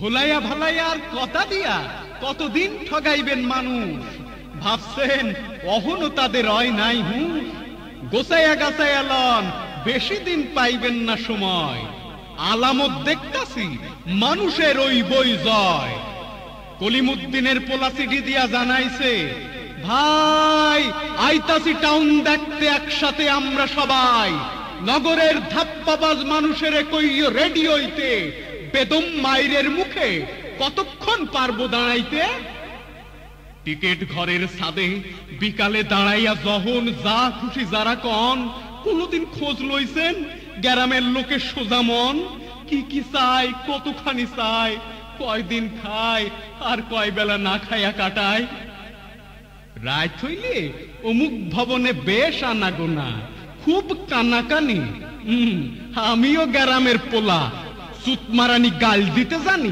ভোলাইয়া ভালাইয়া আর কথা দিয়া কতদিন ঠগাইবেন মানুষ? ভাবছেন, অহনো তাদের হয় নাই হুঁ? গোসাইয়া গাছাইয়া লন, বেশি দিন পাইবেন না সময়। আলামত দেখতাছি, মানুষের ওই বই জয়। কলিমুদ্দিনের পোলা চিঠি দিয়া জানাইছে, ভাই আইতাসি টাউন দেখতে একসাথে আমরা সবাই। নগরের ধাপ্পাবাজ মানুষের কইয় রেডিওইতে বেদম মাইরের মুখে কতক্ষণ পারব দাঁড়াইতে? টিকেট ঘরের সাদে বিকালে দাঁড়াইয়া যখন যা খুশি যারা কন, কোনদিন খোঁজ লইছেন গ্রামের লোকের সোজা মন? কি কি চাই, কতখানি চাই, কয়দিন খায়, আর কয় বেলা না খাইয়া কাটায়? রায় হইলে অমুক ভবনে বেশ আনাগোনা, খুব কানাকানি। আমিও গ্রামের পোলা সুতমারানি গাল দিতে জানি